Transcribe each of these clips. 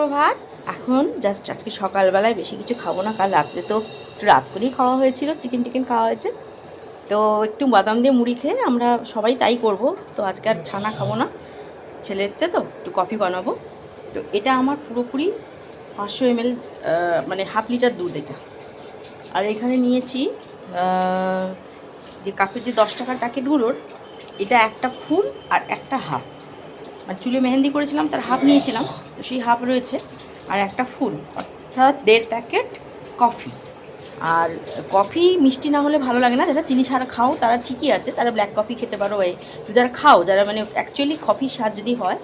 প্রভাত এখন জাস্ট আজকে সকালবেলায় বেশি কিছু খাব না, কাল রাত্রে তো একটু রাত করেই খাওয়া হয়েছিল চিকেন টিকেন খাওয়া হয়েছে। তো একটু বাদাম দিয়ে মুড়ি খেয়ে আমরা সবাই তাই করব। তো আজকে আর ছানা খাব না, ছেলে এসছে তো, একটু কফি বানাবো। তো এটা আমার পুরোপুরি পাঁচশো এমএল মানে হাফ লিটার দুধ এটা। আর এখানে নিয়েছি যে কাপের যে দশ টাকার প্যাকেটগুলোর এটা একটা ফুল আর একটা হাফ মানে চুলে মেহেন্দি করেছিলাম, তার হাফ নিয়েছিলাম, তো সেই হাফ রয়েছে। আর একটা ফুল, অর্থাৎ দেড় প্যাকেট কফি। আর কফি মিষ্টি না হলে ভালো লাগে না, যারা চিনি ছাড়া খাও, তারা ঠিকই আছে, তারা ব্ল্যাক কফি খেতে পারো, এই তো যারা খাও, যারা মানে অ্যাকচুয়ালি কফির স্বাদ যদি হয়,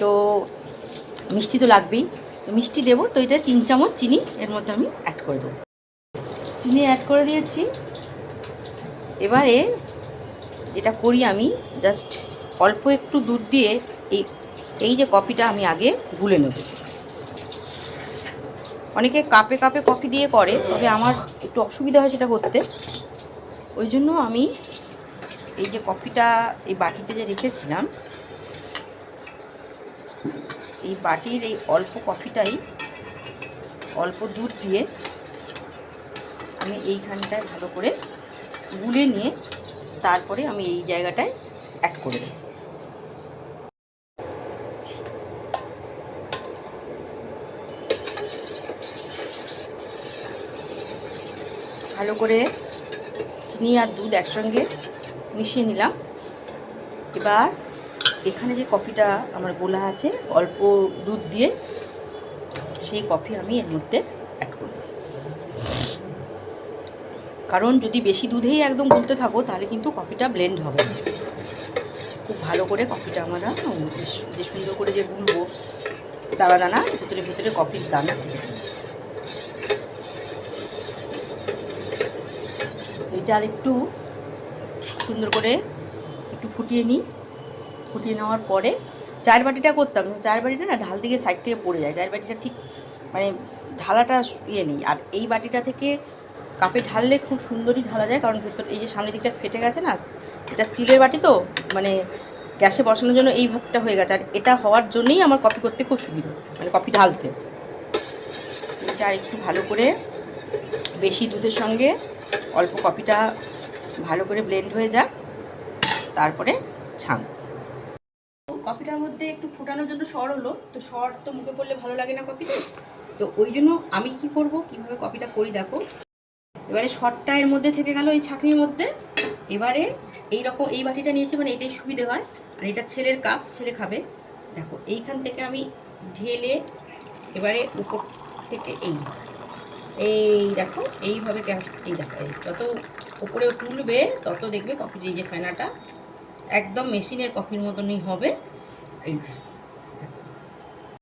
তো মিষ্টি তো লাগবেই। তো মিষ্টি দেবো, তো এটা তিন চামচ চিনি, এর মধ্যে আমি অ্যাড করে দেবো। চিনি অ্যাড করে দিয়েছি। এবারে যেটা করি আমি জাস্ট অল্প একটু দুধ দিয়ে এই এই যে কফিটা আমি আগে গুলে নেব। অনেকে কাপে কাপে কফি দিয়ে করে, তবে আমার একটু অসুবিধা হয় সেটা করতে ওই জন্য আমি এই যে কফিটা এই বাটিতে যে রেখেছিলাম, এই বাটির এই অল্প কফিটাই অল্প দুধ দিয়ে আমি এইখানটায় ভালো করে গুলে নিয়ে তারপরে আমি এই জায়গাটায় অ্যাড করে দেবো। ভালো করে চিনি আর দুধ একসঙ্গে মিশিয়ে নিলাম। এবার এখানে যে কফিটা আমার গোলা আছে, অল্প দুধ দিয়ে সেই কফি আমি এর মধ্যে অ্যাড করব। কারণ যদি বেশি দুধেই একদম গুলতে থাকো, তাহলে কিন্তু কফিটা ব্লেন্ড হবে খুব ভালো করে কফিটা আমরা যে সুন্দর করে যে গুলবো দানা দানা ভেতরে ভেতরে কফির দানা থেকে। এটা আর একটু সুন্দর করে একটু ফুটিয়ে নিই। ফুটিয়ে নেওয়ার পরে চায়ের বাটিটা করতাম চায়ের বাটিটা না ঢাল থেকে সাইড থেকে পড়ে যায়। চায়ের বাটিটা ঠিক মানে ঢালাটা ইয়ে নেই। আর এই বাটিটা থেকে কাপে ঢাললে খুব সুন্দরই ঢালা যায়, কারণ ভেতর এই যে সামনের দিকটা ফেটে গেছে না, এটা স্টিলের বাটি তো মানে গ্যাসে বসানোর জন্য এই ভাবটা হয়ে গেছে। আর এটা হওয়ার জন্যই আমার কফি করতে খুব সুবিধা মানে কফি ঢালতে। এটা একটু ভালো করে বেশি দুধের সঙ্গে অল্প কফিটা ভালো করে ব্লেন্ড হয়ে যাক, তারপরে ছান কফিটার মধ্যে একটু ফোটানোর জন্য সর হলো, তো সর তো মুখে পড়লে ভালো লাগে না কফিতে। তো ওই জন্য আমি কি করব, কীভাবে কফিটা করি দেখো। এবারে শর্টটা এর মধ্যে থেকে গেল এই ছাঁকনির মধ্যে। এবারে এই রকম, এই বাটিটা নিয়েছি মানে এটাই সুবিধে হয়। আর এটা ছেলের কাপ, ছেলে খাবে। দেখো, এইখান থেকে আমি ঢেলে এবারে উপর থেকে এই এই দেখো, এইভাবে গ্যাস, এই দেখো যত ওপরে তুলবে, তত দেখবে কফির এই যে ফেনাটা একদম মেশিনের কফির মতনই হবে। এই যে।